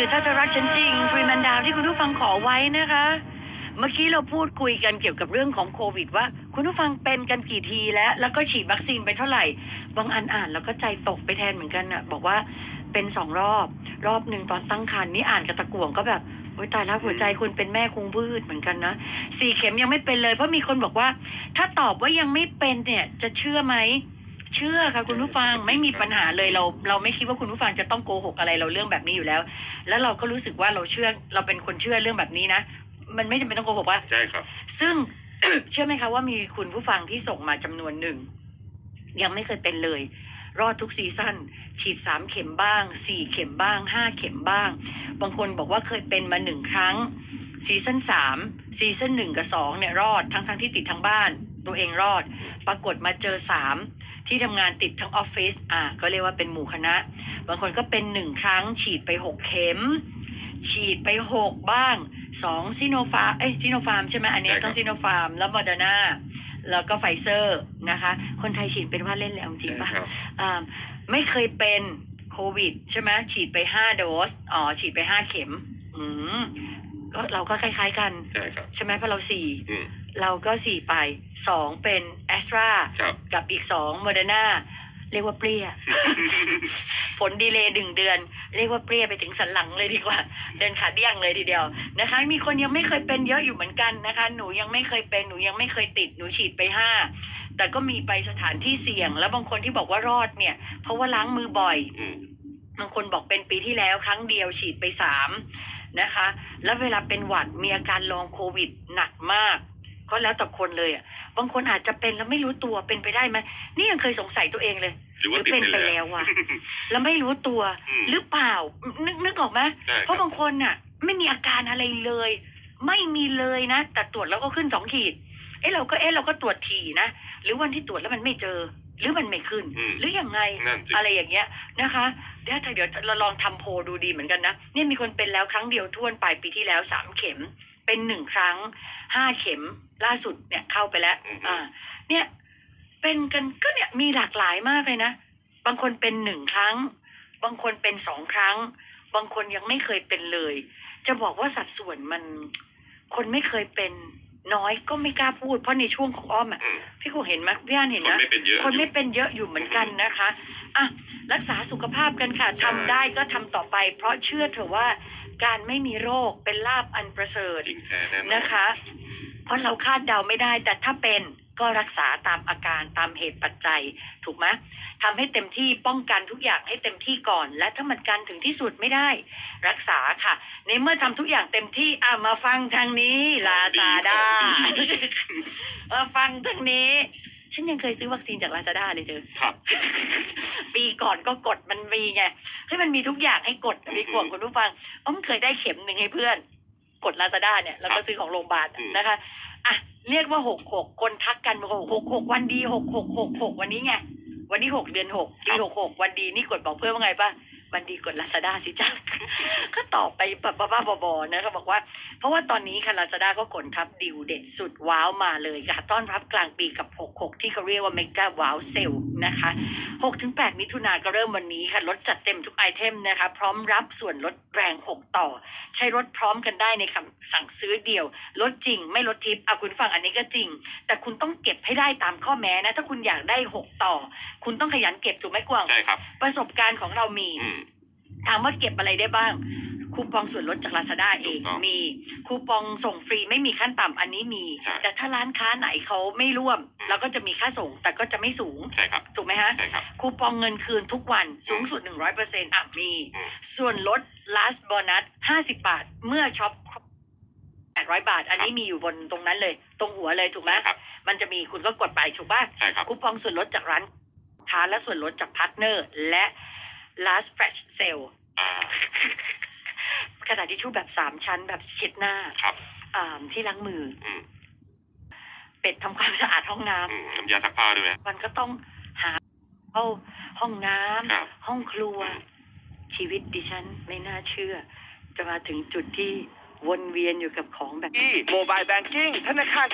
คือถ้าจะรักฉันจริงฟรีแมนดาวที่คุณผู้ฟังขอไว้นะคะ เมื่อกี้เราพูดคุยกันเกี่ยวกับเรื่องของโควิดว่า คุณผู้ฟังเป็นกันกี่ทีแล้ว แล้วก็ฉีดวัคซีนไปเท่าไหร่ บางอันอ่านแล้วก็ใจตกไปแทนเหมือนกันน่ะ บอกว่าเป็นสองรอบ รอบหนึ่งตอนตั้งครรภ์นี่อ่านกระตะกวงก็แบบโอ๊ยตายแล้วหัวใจคุณเป็นแม่คงวืดเหมือนกันนะสี่เข็มยังไม่เป็นเลยเพราะมีคนบอกว่า ถ้าตอบว่ายังไม่เป็นเนี่ยจะเชื่อไหม เชื่อค่ะคุณผู้ฟังไม่มีปัญหาเลยเรา เราไม่คิดว่าคุณผู้ฟังจะต้องโกหกอะไรเราเรื่องแบบนี้อยู่แล้ว แล้วเราก็รู้สึกว่าเราเชื่อเราเป็นคนเชื่อเรื่องแบบนี้นะมันไม่จำเป็นต้องโกหกว่า ใช่ครับ ซึ่ง เชื่อไหมคะว่ามีคุณผู้ฟังที่ส่งมาจำนวนหนึ่ง ยังไม่เคยเป็นเลย รอดทุกซีซั่นฉีดสามเข็มบ้างสี่เข็มบ้างห้าเข็มบ้าง บางคนบอกว่าเคยเป็นมาหนึ่งครั้งซีซั่นสามซีซั่นหนึ่งกับสองเนี่ยรอดทั้งทั้งที่ติดทั้งบ้าน ตัวเองรอด ปรากฏมาเจอสาม ที่ทำงานติดทั้งออฟฟิศอะก็เรียกว่าเป็นหมู่คณะ บางคนก็เป็นหนึ่งครั้งฉีดไปหกเข็ม ฉีดไปหกบ้างสองซิโนฟาเอ้ยซิโนฟาร์มใช่ไหมอันเนี้ยใช่ครับต้องซิโนฟาร์มแล้วมอเดอร์นาแล้วก็ไฟเซอร์นะคะ คนไทยฉีดเป็นว่าเล่นแล้วจริงปะใช่ครับอ่าไม่เคยเป็นโควิดใช่ไหมฉีดไปห้าโดสอ๋อฉีดไปห้าเข็ม อืมก็เราก็คล้าย ๆ กัน ใช่ครับ ใช่ไหมเพราะเราสี่อืม เราก็สี่ไปสองเป็นแอสตราครับ กับอีกสองโมเดอร์นาเรียกว่าเปรี้ย ผลดีเลย์หนึ่งเดือน เรียกว่าเปรี้ยไปถึงสันหลังเลยดีกว่า เดินขาเดี้ยงเลยทีเดียวนะคะ มีคนยังไม่เคยเป็นเยอะอยู่เหมือนกันนะคะ หนูยังไม่เคยเป็นหนูยังไม่เคยติดหนูฉีดไปห้าแต่ก็มีไปสถานที่เสี่ยง แล้วบางคนที่บอกว่ารอดเนี่ย เพราะว่าล้างมือบ่อย อืม บางคนบอกเป็นปีที่แล้วครั้งเดียวฉีดไปสามนะคะ แล้วเวลาเป็นหวัดมีอาการลองโควิดหนักมาก ก็แล้วแต่คนเลยอะ บางคนอาจจะเป็นแล้วไม่รู้ตัวเป็นไปได้ไหมนี่ยังเคยสงสัยตัวเองเลยหรือหว่ารือติดเป็นไปไปแล้แล้วววะแล้วไม่รู้ตัวอืมหรือเปล่า นึกนึกออกไหมใช่เพครัราะบบางคนน่ะ ไม่มีอาการอะไรเลย ไม่มีเลยนะแต่ตรวจแล้วก็ขึ้นสองขีด เอ๊ะเราก็เอ๊ะเราก็ตรวจทีนะหรือวันที่ตรวจแล้วมันไม่เจอ หรือมันไม่ขึ้น อืมหรือยังไงนั่นสิ อะไรอย่างเงี้ยนะคะเดี๋ยวเดี๋ยวเราลองทำโพลดูดีเหมือนกันนะเนี่ยมีคนเป็นแล้วครั้งเดียวท่วนไปปีที่แล้วสามเข็ม เป็นหนึ่งครั้งห้าเข็มล่าสุดเนี่ยเข้าไปแล้วอืมอ่าเนี่ยเป็นกันก็เนี่ยมีหลากหลายมากเลยนะ บางคนเป็นหนึ่งครั้ง บางคนเป็นสองครั้ง บางคนยังไม่เคยเป็นเลย จะบอกว่าสัดส่วนมัน คนไม่เคยเป็น น้อยก็ไม่กล้าพูด เพราะในช่วงของอ้อมอะอืมพี่คงเห็นไหมพี่อ่านเห็นคนนะไม่เป็นเยอะคนไม่อยู่เป็นเยอะอยู่เหมือนกันนะคะอะรักษาสุขภาพกันค่ะใช่ทำได้ก็ทำต่อไป เพราะเชื่อเถอะว่าการไม่มีโรคเป็นลาบอันประเสริฐจริงแท้แน่นอนนะคะ เพราะเราคาดเดาไม่ได้แต่ถ้าเป็น ก็รักษาตามอาการตามเหตุปัจจัย ถูกไหมทำให้เต็มที่ป้องกันทุกอย่างให้เต็มที่ก่อน และถ้ามันกันถึงที่สุดไม่ได้ รักษาค่ะ ในเมื่อทำทุกอย่างเต็มที่อะมาฟังทางนี้ลาซาด้ามาฟังทางนี้ฉันยังเคยซื้อวัคซีนจากลาซาด้าเลยเธอ ครับ ปีก่อนก็กดมันมีไง เฮ้ยมันมีทุกอย่างให้กดมีกวงคุณผู้ฟัง อ้อมเคยได้เข็มหนึ่งให้เพื่อน กดลาซาด้าเนี่ยแล้วก็ซื้อของโรงพยาบาลอืมนะคะอะเรียกว่าหกหกคนทักกันบอกหกหกวันดีหกหกหกหกวันนี้ไงวันนี้หกเดือนหกปีหกหกวันดีนี่กดบอกเพื่อนว่าไงป่ะ วันดีกดลาซาด้าสิจ้าก็ตอบไปแบบบ้าๆบอๆนะคะบอกว่า เพราะว่าตอนนี้ค่ะลาซาด้าก็ขนทับดิวเด็ดสุดว้าวมาเลยค่ะ ต้อนรับกลางปีกับ 66 ที่เขาเรียกว่าเมก a ว้าวเซลนะคะ 6-8 มิถุนาก็เริ่มวันนี้ค่ะลดจัดเต็มทุกไอเทมนะคะ พร้อมรับส่วนลดแรง 6 ต่อ ใช้รถพร้อมกันได้ในคำสั่งซื้อเดียว ลดจริง ไม่ลดทิปอะคุณฟังอันนี้ก็จริง แต่คุณต้องเก็บให้ได้ตามข้อแม้นะ ถ้าคุณอยากได้ 6 ต่อ คุณต้องขยันเก็บถูกไหมกวางใช่ครับประสบการณ์ของเรามีอืม ถามว่าเก็บอะไรได้บ้าง คูปองส่วนลดจาก Lazada เองถูกต้องมีคูปองส่งฟรีไม่มีขั้นต่ำอันนี้มี ใช่ แต่ถ้าร้านค้าไหนเขาไม่ร่วมอืมเราก็จะมีค่าส่งแต่ก็จะไม่สูง ใช่ครับ ถูกไหมฮะ ใช่ครับ คูปองเงินคืนทุกวันสูงสุด 100%อะมี อืม ส่วนลด last bonus 50 บาท เมื่อช็อปครบ800 บาท อันนี้มีอยู่บนตรงนั้นเลย ตรงหัวเลยถูกไหมครับ มันจะมีคุณก็กดไปถูกป่ะ ใช่ครับ คูปองส่วนลดจากร้านค้าและส่วนลดจากพาร์ทเนอร์ และ last flash sale อ่ากระดาษทิชชู่แบบสามชั้นแบบเช็ดหน้าครับอ่าที่ล้างมือ อืมเป็ดทำความสะอาดห้องน้ำ อืมน้ำยาซักผ้าด้วยไหม มันก็ต้องหาเข้าห้องน้ำครับห้องครัว อืม ชีวิตดิฉันไม่น่าเชื่อ จะมาถึงจุดที่วนเวียนอยู่กับของแบบ ที่โมบายแบงกิ้งธนาคาร